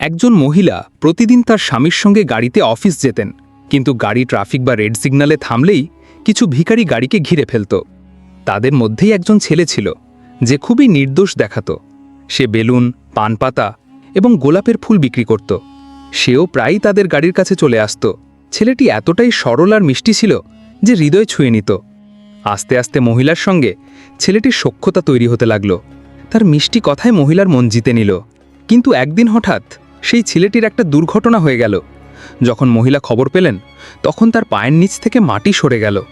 একজন মহিলা প্রতিদিন তার স্বামীর সঙ্গে গাড়িতে অফিস যেতেন, কিন্তু গাড়ি ট্রাফিক বা রেড সিগন্যালে থামলেই কিছু ভিখারি গাড়িকে ঘিরে ফেলত। তাদের মধ্যেই একজন ছেলে ছিল, যে খুবই নির্দোষ দেখাত। সে বেলুন, পানপাতা এবং গোলাপের ফুল বিক্রি করত। সেও প্রায়ই তাদের গাড়ির কাছে চলে আসত। ছেলেটি এতটাই সরল আর মিষ্টি ছিল যে হৃদয় ছুঁয়ে নিত। আস্তে আস্তে মহিলার সঙ্গে ছেলেটির সখ্যতা তৈরি হতে লাগল। তার মিষ্টি কথায় মহিলার মন জিতে নিল। কিন্তু একদিন হঠাৎ সেই ছেলেটির একটা দুর্ঘটনা হয়ে গেল। যখন মহিলা খবর পেলেন, তখন তার পায়ের নিচ থেকে মাটি সরে গেল।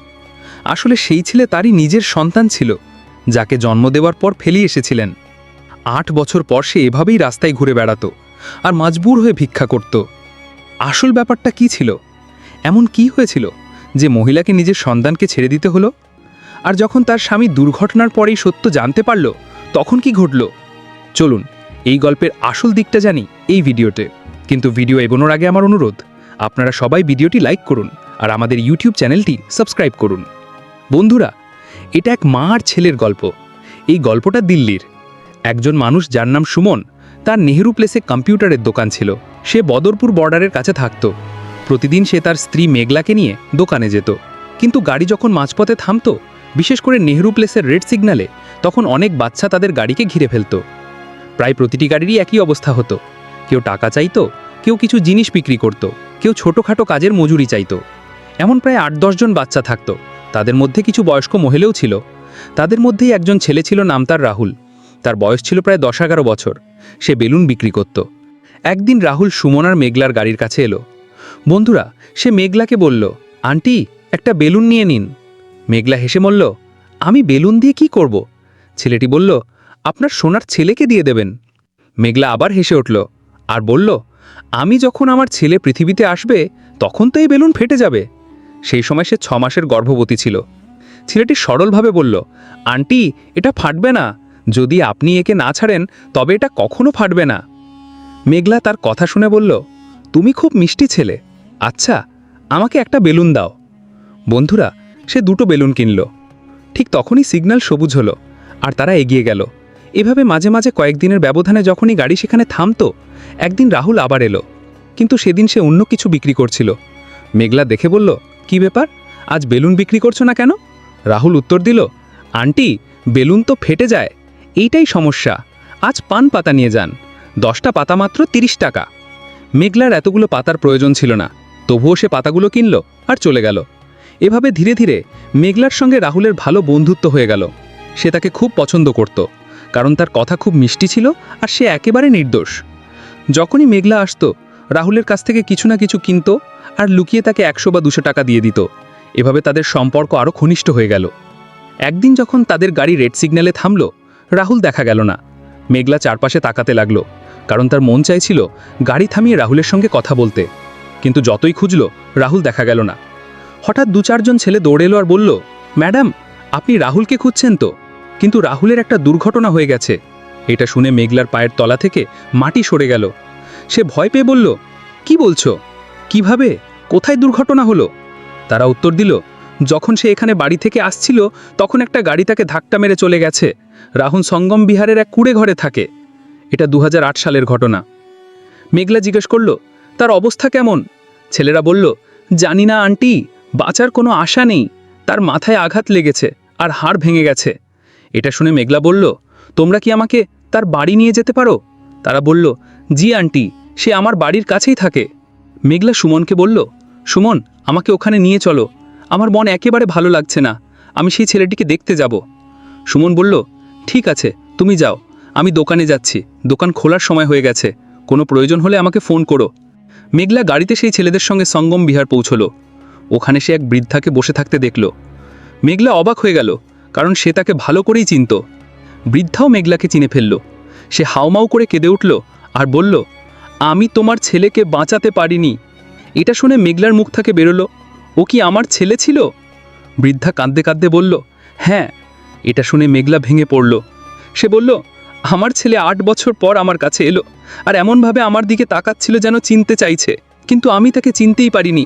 আসলে সেই ছেলে তারই নিজের সন্তান ছিল, যাকে জন্ম দেওয়ার পর ফেলিয়ে এসেছিলেন। আট বছর পর সে এভাবেই রাস্তায় ঘুরে বেড়াতো আর মাজবুর হয়ে ভিক্ষা করত। আসল ব্যাপারটা কি ছিল? এমন কি হয়েছিল যে মহিলাকে নিজের সন্তানকে ছেড়ে দিতে হলো? আর যখন তার স্বামী দুর্ঘটনার পরেই সত্য জানতে পারল, তখন কি ঘটল? চলুন এই গল্পের আসল দিকটা জানি এই ভিডিওতে। কিন্তু ভিডিও এগোনোর আগে আমার অনুরোধ, আপনারা সবাই ভিডিওটি লাইক করুন আর আমাদের ইউটিউব চ্যানেলটি সাবস্ক্রাইব করুন। বন্ধুরা, এটা এক মা আর ছেলের গল্প। এই গল্পটা দিল্লির। একজন মানুষ যার নাম সুমন, তার নেহেরু প্লেসে কম্পিউটারের দোকান ছিল। সে বদরপুর বর্ডারের কাছে থাকত। প্রতিদিন সে তার স্ত্রী মেঘলাকে নিয়ে দোকানে যেত। কিন্তু গাড়ি যখন মাঝপথে থামতো, বিশেষ করে নেহেরু প্লেসের রেড সিগনালে তখন অনেক বাচ্চা তাদের গাড়িকে ঘিরে ফেলত। প্রায় প্রতিটি গাড়িরই একই অবস্থা হতো। কেউ টাকা চাইতো, কেউ কিছু জিনিস বিক্রি করত, কেউ ছোটোখাটো কাজের মজুরি চাইতো। এমন প্রায় আট দশজন বাচ্চা থাকতো। তাদের মধ্যে কিছু বয়স্ক মহিলাও ছিল। তাদের মধ্যেই একজন ছেলে ছিল নাম তার রাহুল। তার বয়স ছিল প্রায় দশ এগারো বছর। সে বেলুন বিক্রি করত। একদিন রাহুল সুমনার মেঘলার গাড়ির কাছে এলো। বন্ধুরা, সে মেঘলাকে বলল, আন্টি, একটা বেলুন নিয়ে নিন মেঘলা হেসে বলল, আমি বেলুন দিয়ে কি করব? ছেলেটি বলল আপনার সোনার ছেলেকে দিয়ে দেবেন। মেঘলা আবার হেসে উঠল, আর বলল, আমি যখন আমার ছেলে পৃথিবীতে আসবে, তখন তো এই বেলুন ফেটে যাবে। সেই সময় সে ছ মাসের গর্ভবতী ছিল। ছেলেটি সরলভাবে বলল, আন্টি, এটা ফাটবে না। যদি আপনি একে না ছাড়েন, তবে এটা কখনো ফাটবে না। মেঘলা তার কথা শুনে বলল, তুমি খুব মিষ্টি ছেলে। আচ্ছা আমাকে একটা বেলুন দাও। বন্ধুরা, সে দুটো বেলুন কিনল। ঠিক তখনই সিগন্যাল সবুজ হলো, আর তারা এগিয়ে গেল। এভাবে মাঝে মাঝে কয়েকদিনের ব্যবধানে যখনই গাড়ি সেখানে থামত, একদিন রাহুল আবার এলো। কিন্তু সেদিন সে অন্য কিছু বিক্রি করছিল। মেঘলা দেখে বলল, কি ব্যাপার? আজ বেলুন বিক্রি করছ না কেন? রাহুল উত্তর দিল, আন্টি, বেলুন তো ফেটে যায়। এইটাই সমস্যা। আজ পান পাতা নিয়ে যান। দশটা পাতা মাত্র তিরিশ টাকা। মেঘলার এতগুলো পাতার প্রয়োজন ছিল না। তবুও সে পাতাগুলো কিনল আর চলে গেল। এভাবে ধীরে ধীরে মেঘলার সঙ্গে রাহুলের ভালো বন্ধুত্ব হয়ে গেল। সে তাকে খুব পছন্দ করত। কারণ তার কথা খুব মিষ্টি ছিল আর সে একেবারে নির্দোষ। যখনই মেঘলা আসতো, রাহুলের কাছ থেকে কিছু না কিছু কিনত আর লুকিয়ে তাকে একশো বা দুশো টাকা দিয়ে দিত। এভাবে তাদের সম্পর্ক আরও ঘনিষ্ঠ হয়ে গেল। একদিন যখন তাদের গাড়ি রেড সিগন্যালে থামল, রাহুল দেখা গেল না। মেঘলা চারপাশে তাকাতে লাগল, কারণ তার মন চাইছিল গাড়ি থামিয়ে রাহুলের সঙ্গে কথা বলতে। কিন্তু যতই খুঁজল, রাহুল দেখা গেল না। হঠাৎ দু চারজন ছেলে দৌড়ে এলো আর বলল, ম্যাডাম, আপনি রাহুলকে খুঁজছেন তো? কিন্তু রাহুলের একটা দুর্ঘটনা হয়ে গেছে। এটা শুনে মেঘলার পায়ের তলা থেকে মাটি সরে গেল। সে ভয় পেয়ে বলল, কি বলছো? কীভাবে? কোথায় দুর্ঘটনা হলো? তারা উত্তর দিল, যখন সে এখানে বাড়ি থেকে আসছিল, তখন একটা গাড়ি তাকে ধাক্কা মেরে চলে গেছে। রাহুল সঙ্গম বিহারের এক কুড়ে ঘরে থাকে। এটা দু হাজার আট সালের ঘটনা। মেঘলা জিজ্ঞেস করল, তার অবস্থা কেমন? ছেলেরা বলল, জানি না, আন্টি। বাঁচার কোনো আশা নেই। তার মাথায় আঘাত লেগেছে আর হাড় ভেঙে গেছে। এটা শুনে মেঘলা বলল, তোমরা কি আমাকে তার বাড়ি নিয়ে যেতে পারো? তারা বলল, জি, আন্টি, সে আমার বাড়ির কাছেই থাকে। মেঘলা সুমনকে বলল, সুমন, আমাকে ওখানে নিয়ে চলো। আমার মন একেবারে ভালো লাগছে না। আমি সেই ছেলেটিকে দেখতে যাব। সুমন বলল, ঠিক আছে, তুমি যাও। আমি দোকানে যাচ্ছি। দোকান খোলার সময় হয়ে গেছে। কোনো প্রয়োজন হলে আমাকে ফোন করো। মেঘলা গাড়িতে সেই ছেলেদের সঙ্গে সঙ্গম বিহার পৌঁছলো। ওখানে সে এক বৃদ্ধাকে বসে থাকতে দেখল। মেঘলা অবাক হয়ে গেল। কারণ সে তাকে ভালো করেই চিনত। বৃদ্ধাও মেঘলাকে চিনে ফেলল। সে হাউমাউ করে কেঁদে উঠল আর বলল, আমি তোমার ছেলেকে বাঁচাতে পারিনি। এটা শুনে মেঘলার মুখ থেকে বেরোলো। ও কি আমার ছেলে ছিল? বৃদ্ধা কাঁদতে কাঁদতে বলল হ্যাঁ এটা শুনে মেঘলা ভেঙে পড়ল। সে বলল, আমার ছেলে আট বছর পর আমার কাছে এলো আর এমনভাবে আমার দিকে তাকাচ্ছিল যেন চিনতে চাইছে, কিন্তু আমি তাকে চিনতেই পারিনি।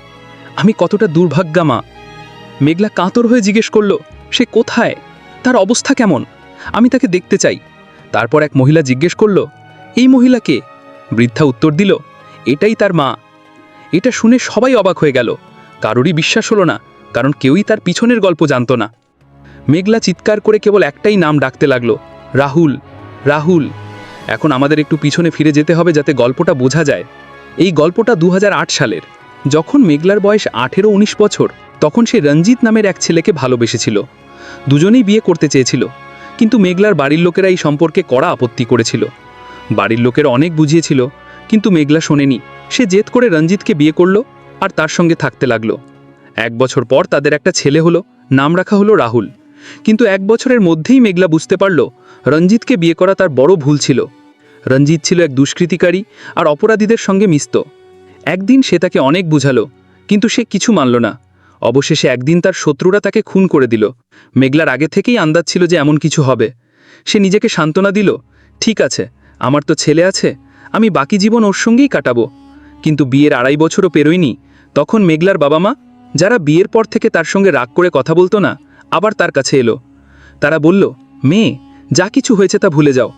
আমি কতটা দুর্ভাগ্যা মা। মেঘলা কাতর হয়ে জিজ্ঞেস করল সে কোথায়? তার অবস্থা কেমন? আমি তাকে দেখতে চাই। তারপর এক মহিলা জিজ্ঞেস করল, এই মহিলাকে বৃদ্ধা উত্তর দিল, এটাই তার মা। এটা শুনে সবাই অবাক হয়ে গেল। কারোরই বিশ্বাস হলো না, কারণ কেউই তার পিছনের গল্প জানতো না। মেঘলা চিৎকার করে কেবল একটাই নাম ডাকতে লাগল, রাহুল রাহুল। এখন আমাদের একটু পিছনে ফিরে যেতে হবে যাতে গল্পটা বোঝা যায়। এই গল্পটা দু হাজার আট সালের। যখন মেঘলার বয়স আঠেরো উনিশ বছর তখন সে রঞ্জিত নামের এক ছেলেকে ভালোবেসেছিল। দুজনেই বিয়ে করতে চেয়েছিল, কিন্তু মেঘলার বাড়ির লোকেরা এই সম্পর্কে কড়া আপত্তি করেছিল। বাড়ির লোকের অনেক বুঝিয়েছিল, কিন্তু মেঘলা শোনেনি। সে জেদ করে রঞ্জিতকে বিয়ে করল আর তার সঙ্গে থাকতে লাগল। এক বছর পর তাদের একটা ছেলে হলো, নাম রাখা হলো রাহুল। কিন্তু এক বছরের মধ্যেই মেঘলা বুঝতে পারল, রঞ্জিতকে বিয়ে করা তার বড় ভুল ছিল। রঞ্জিত ছিল এক দুষ্কৃতিকারী আর অপরাধীদের সঙ্গে মিশত। একদিন সে তাকে অনেক বুঝালো, কিন্তু সে কিছু মানল না। অবশেষে একদিন তার শত্রুরা তাকে খুন করে দিল। মেঘলার আগে থেকেই আন্দাজ ছিল যে এমন কিছু হবে। সে নিজেকে সান্ত্বনা দিল, ঠিক আছে, আমার তো ছেলে আছে, আমি বাকি জীবন ওর সঙ্গেই কাটাবো। কিন্তু বিয়ের আড়াই বছরও পেরোয়নি। তখন মেঘলার বাবা মা যারা বিয়ের পর থেকে তার সঙ্গে রাগ করে কথা বলতো না, আবার তার কাছে এলো। তারা বলল, মেয়ে, যা কিছু হয়েছে তা ভুলে যাও।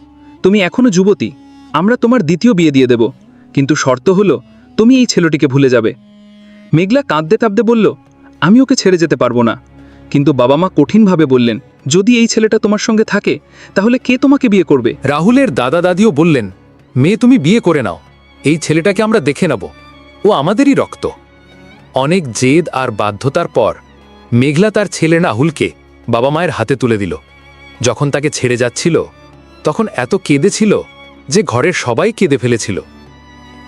তুমি এখনও যুবতী, আমরা তোমার দ্বিতীয় বিয়ে দিয়ে দেব। কিন্তু শর্ত হলো, তুমি এই ছেলেটিকে ভুলে যাবে। মেঘলা কাঁদতে কাঁদতে বলল আমি ওকে ছেড়ে যেতে পারব না। কিন্তু বাবা মা কঠিনভাবে বললেন, যদি এই ছেলেটা তোমার সঙ্গে থাকে, তাহলে কে তোমাকে বিয়ে করবে? রাহুলের দাদা দাদিও বললেন, মেয়ে, তুমি বিয়ে করে নাও। এই ছেলেটাকে আমরা দেখে নেব। ও আমাদেরই রক্ত। অনেক জেদ আর বাধ্যতার পর, মেঘলা তার ছেলে রাহুলকে বাবা মায়ের হাতে তুলে দিল। যখন তাকে ছেড়ে যাচ্ছিল, তখন এত কেঁদেছিল যে ঘরের সবাই কেঁদে ফেলেছিল।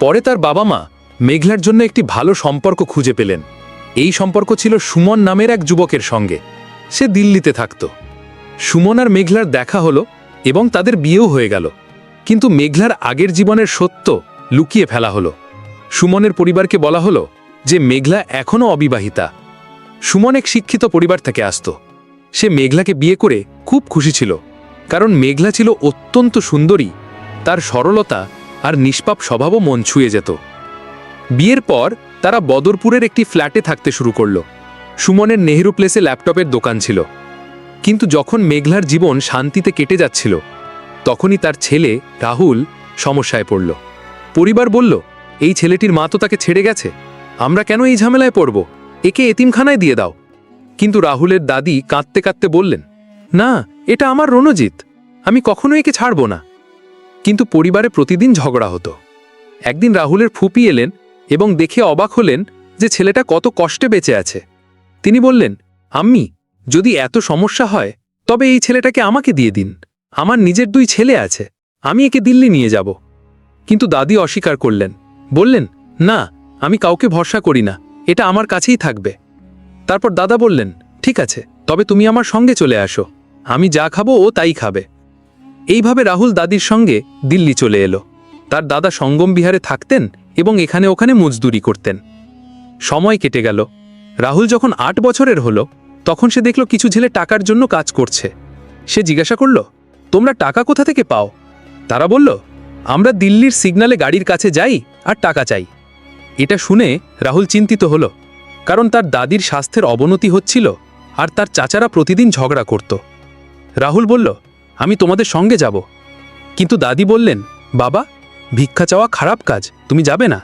পরে তার বাবা মা মেঘলার জন্য একটি ভালো সম্পর্ক খুঁজে পেলেন। এই সম্পর্ক ছিল সুমন নামের এক যুবকের সঙ্গে। সে দিল্লিতে থাকত। সুমন আর মেঘলার দেখা হলো এবং তাদের বিয়েও হয়ে গেল। কিন্তু মেঘলার আগের জীবনের সত্য লুকিয়ে ফেলা হলো। সুমনের পরিবারকে বলা হলো যে মেঘলা এখনও অবিবাহিতা। সুমন এক শিক্ষিত পরিবার থেকে আসত। সে মেঘলাকে বিয়ে করে খুব খুশি ছিল। কারণ মেঘলা ছিল অত্যন্ত সুন্দরী, তার সরলতা আর নিষ্পাপ স্বভাবও মন ছুঁয়ে যেত। বিয়ের পর তারা বদরপুরের একটি ফ্ল্যাটে থাকতে শুরু করল। সুমনের নেহেরু প্লেসে ল্যাপটপের দোকান ছিল। কিন্তু যখন মেঘলার জীবন শান্তিতে কেটে যাচ্ছিল, তখনই তার ছেলে, রাহুল, সমস্যায় পড়ল। পরিবার বলল, এই ছেলেটির মা তো তাকে ছেড়ে গেছে। আমরা কেন এই ঝামেলায় পড়ব? একে এতিমখানায় দিয়ে দাও। কিন্তু রাহুলের দাদি কাঁদতে কাঁদতে বললেন, না, এটা আমার রণজিৎ। আমি কখনো একে ছাড়ব না। কিন্তু পরিবারে প্রতিদিন ঝগড়া হতো। একদিন রাহুলের ফুপি এলেন এবং দেখে অবাক হলেন যে ছেলেটা কত কষ্টে বেঁচে আছে। তিনি বললেন, আম্মি, যদি এত সমস্যা হয়, তবে এই ছেলেটাকে আমাকে দিয়ে দিন। আমার নিজের দুই ছেলে আছে, আমি একে দিল্লি নিয়ে যাব। কিন্তু দাদি অস্বীকার করলেন, বললেন, না, আমি কাউকে ভরসা করি না, এটা আমার কাছেই থাকবে। তারপর দাদা বললেন, ঠিক আছে, তবে তুমি আমার সঙ্গে চলে আসো, আমি যা খাব ও তাই খাবে। এইভাবে রাহুল দাদির সঙ্গে দিল্লি চলে এলো। তার দাদা সঙ্গম বিহারে থাকতেন এবং এখানে ওখানে মজদুরি করতেন। সময় কেটে গেল। রাহুল যখন আট বছরের হলো, তখন সে দেখল কিছু ছেলে টাকার জন্য কাজ করছে। সে জিজ্ঞাসা করল, তোমরা টাকা কোথা থেকে পাও? তারা বলল, আমরা দিল্লির সিগনালে গাড়ির কাছে যাই আর টাকা চাই। এটা শুনে রাহুল চিন্তিত হলো, কারণ তার দাদির স্বাস্থ্যের অবনতি হচ্ছিল আর তার চাচারা প্রতিদিন ঝগড়া করত। রাহুল বলল, আমি তোমাদের সঙ্গে যাব। কিন্তু দাদি বললেন, বাবা ভিক্ষা চাওয়া খারাপ কাজ, তুমি যাবে না।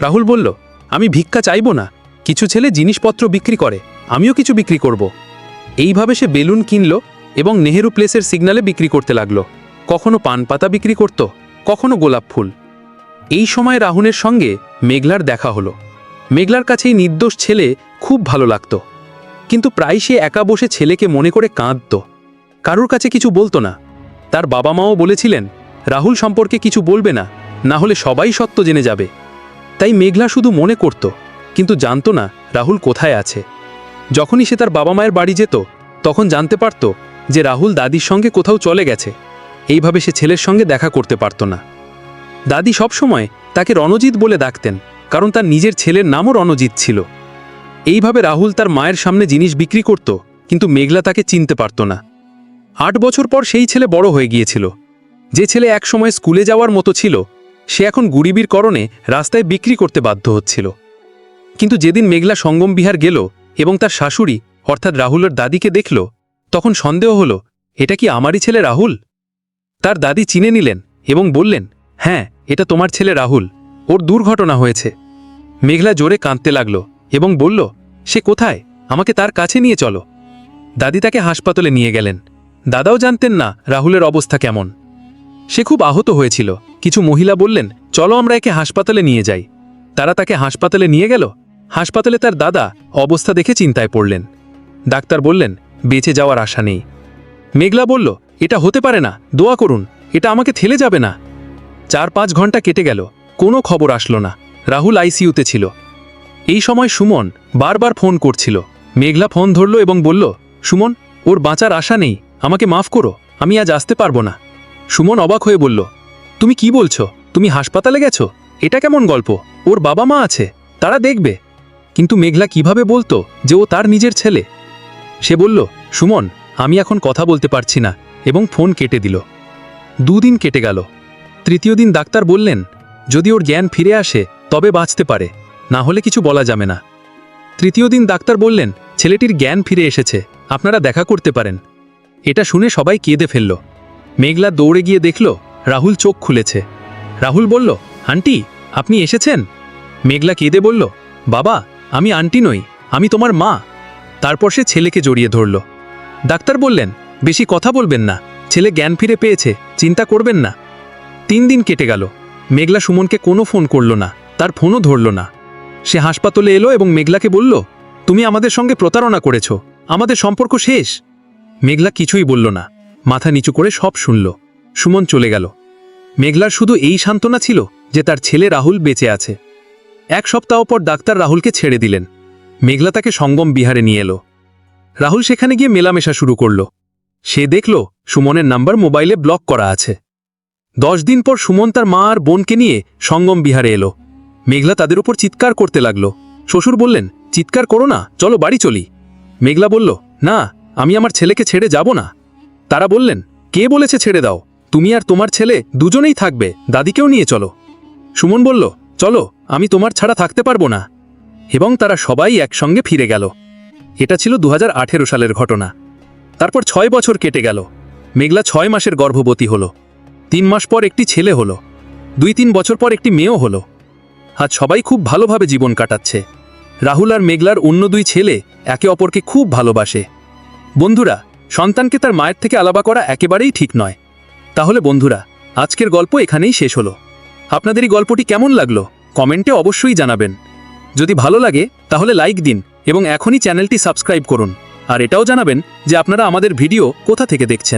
রাহুল বলল, আমি ভিক্ষা চাইব না, কিছু ছেলে জিনিসপত্র বিক্রি করে, আমিও কিছু বিক্রি করব। এইভাবে সে বেলুন কিনল এবং নেহেরু প্লেসের সিগনালে বিক্রি করতে লাগল। কখনো পান পাতা বিক্রি করত, কখনো গোলাপ ফুল। এই সময় রাহুলের সঙ্গে মেঘলার দেখা হলো। মেঘলার কাছে এই নির্দোষ ছেলে খুব ভালো লাগত। কিন্তু প্রায় সে একা বসে ছেলেকে মনে করে কাঁদত। কারোর কাছে কিছু বলতো না। তার বাবা মাও বলেছিলেন রাহুল সম্পর্কে কিছু বলবে না না হলে সবাই সত্য জেনে যাবে। তাই মেঘলা শুধু মনে করত, কিন্তু জানতো না রাহুল কোথায় আছে। যখনই সে তার বাবা মায়ের বাড়ি যেত, তখন জানতে পারত যে রাহুল দাদির সঙ্গে কোথাও চলে গেছে। এইভাবে সে ছেলের সঙ্গে দেখা করতে পারত না। দাদি সবসময় তাকে রণজিৎ বলে ডাকতেন, কারণ তার নিজের ছেলের নামও রণজিৎ ছিল। এইভাবে রাহুল তার মায়ের সামনে জিনিস বিক্রি করত, কিন্তু মেঘলা তাকে চিনতে পারত না। আট বছর পর সেই ছেলে বড় হয়ে গিয়েছিল। যে ছেলে একসময় স্কুলে যাওয়ার মতো ছিল, সে এখন গুরিবির করণে রাস্তায় বিক্রি করতে বাধ্য হচ্ছিল। কিন্তু যেদিন মেঘলা সঙ্গম বিহার গেল এবং তার শাশুড়ি, অর্থাৎ রাহুলের দাদিকে দেখল, তখন সন্দেহ হল, এটা কি আমারই ছেলে রাহুল? তার দাদি চিনে নিলেন এবং বললেন হ্যাঁ এটা তোমার ছেলে রাহুল, ওর দুর্ঘটনা হয়েছে। মেঘলা জোরে কাঁদতে লাগল এবং বলল, সে কোথায়? আমাকে তার কাছে নিয়ে চলো। দাদি তাকে হাসপাতালে নিয়ে গেলেন। দাদাও জানতেন না রাহুলের অবস্থা কেমন। সে খুব আহত হয়েছিল। কিছু মহিলা বললেন, চলো আমরা একে হাসপাতালে নিয়ে যাই। তারা তাকে হাসপাতালে নিয়ে গেল। হাসপাতালে তার দাদা অবস্থা দেখে চিন্তায় পড়লেন। ডাক্তার বললেন, বেঁচে যাওয়ার আশা নেই। মেঘলা বলল, এটা হতে পারে না, দোয়া করুন, এটা আমাকে থেলে যাবে না। চার পাঁচ ঘণ্টা কেটে গেল, কোনো খবর আসলো না। রাহুল আইসিইউতে ছিল। এই সময় সুমন বারবার ফোন করছিল। মেঘলা ফোন ধরল এবং বলল, সুমন, ওর বাঁচার আশা নেই, আমাকে মাফ করো, আমি আজ আসতে পারব না। সুমন অবাক হয়ে বলল, তুমি কি বলছো? তুমি হাসপাতালে গেছো? এটা কেমন গল্প? ওর বাবা মা আছে, তারা দেখবে। কিন্তু মেঘলা কীভাবে বলতো যে ও তার নিজের ছেলে? সে বলল, সুমন, আমি এখন কথা বলতে পারছি না। এবং ফোন কেটে দিল। দুদিন কেটে গেল। তৃতীয় দিন ডাক্তার বললেন, যদি ওর জ্ঞান ফিরে আসে, তবে বাঁচতে পারে। না হলে কিছু বলা যাবে না। তৃতীয় দিন ডাক্তার বললেন, ছেলেটির জ্ঞান ফিরে এসেছে। আপনারা দেখা করতে পারেন। এটা শুনে সবাই কেঁদে ফেলল। মেঘলা দৌড়ে গিয়ে দেখল, রাহুল চোখ খুলেছে। রাহুল বলল, আন্টি, আপনি এসেছেন? মেঘলা কেঁদে বলল, বাবা, আমি আন্টি নই, আমি তোমার মা। তারপর সে ছেলেকে জড়িয়ে ধরল। ডাক্তার বললেন, বেশি কথা বলবেন না, ছেলে জ্ঞান ফিরে পেয়েছে, চিন্তা করবেন না। তিন দিন কেটে গেল। মেঘলা সুমনকে কোনো ফোন করল না, তার ফোনও ধরল না। সে হাসপাতালে এলো এবং মেঘলাকে বলল, তুমি আমাদের সঙ্গে প্রতারণা করেছ, আমাদের সম্পর্ক শেষ। মেঘলা কিছুই বলল না। মাথা নিচু করে সব শুনল। সুমন চলে গেল। মেঘলার শুধু এই সান্ত্বনা ছিল যে তার ছেলে রাহুল বেঁচে আছে। এক সপ্তাহ পর ডাক্তার রাহুলকে ছেড়ে দিলেন। মেঘলা তাকে সঙ্গম বিহারে নিয়ে এলো। রাহুল সেখানে গিয়ে মেলামেশা শুরু করল। সে দেখল সুমনের নাম্বার মোবাইলে ব্লক করা আছে। দশ দিন পর সুমন তার মা আর বোনকে নিয়ে সঙ্গম বিহারে এলো। মেঘলা তাদের উপর চিৎকার করতে লাগল। শ্বশুর বললেন, চিৎকার করো না, চলো বাড়ি চলি। মেঘলা বলল, না, আমি আমার ছেলেকে ছেড়ে যাব না। তারা বললেন, কে বলেছে ছেড়ে দাও? তুমি আর তোমার ছেলে দুজনেই থাকবে, দাদিকেও নিয়ে চলো। সুমন বলল, চলো, আমি তোমার ছাড়া থাকতে পারব না। এবং তারা সবাই একসঙ্গে ফিরে গেল। এটা ছিল দু হাজার আঠেরো সালের ঘটনা। তারপর ছয় বছর কেটে গেল। মেঘলা ছয় মাসের গর্ভবতী হলো। তিন মাস পর একটি ছেলে হলো। দুই তিন বছর পর একটি মেয়েও হলো। আজ সবাই খুব ভালোভাবে জীবন কাটাচ্ছে। রাহুল আর মেঘলার অন্য দুই ছেলে একে অপরকে খুব ভালোবাসে। বন্ধুরা সন্তানকে তার মায়ের থেকে আলাদা করা একেবারেই ঠিক নয়। তাহলে বন্ধুরা, আজকের গল্প এখানেই শেষ হলো। আপনাদের এই গল্পটি কেমন লাগল? কমেন্টে অবশ্যই জানাবেন। যদি ভালো লাগে, তাহলে লাইক দিন এবং এখনই চ্যানেলটি সাবস্ক্রাইব করুন। আর এটাও জানাবেন যে আপনারা আমাদের ভিডিও কোথা থেকে দেখছেন।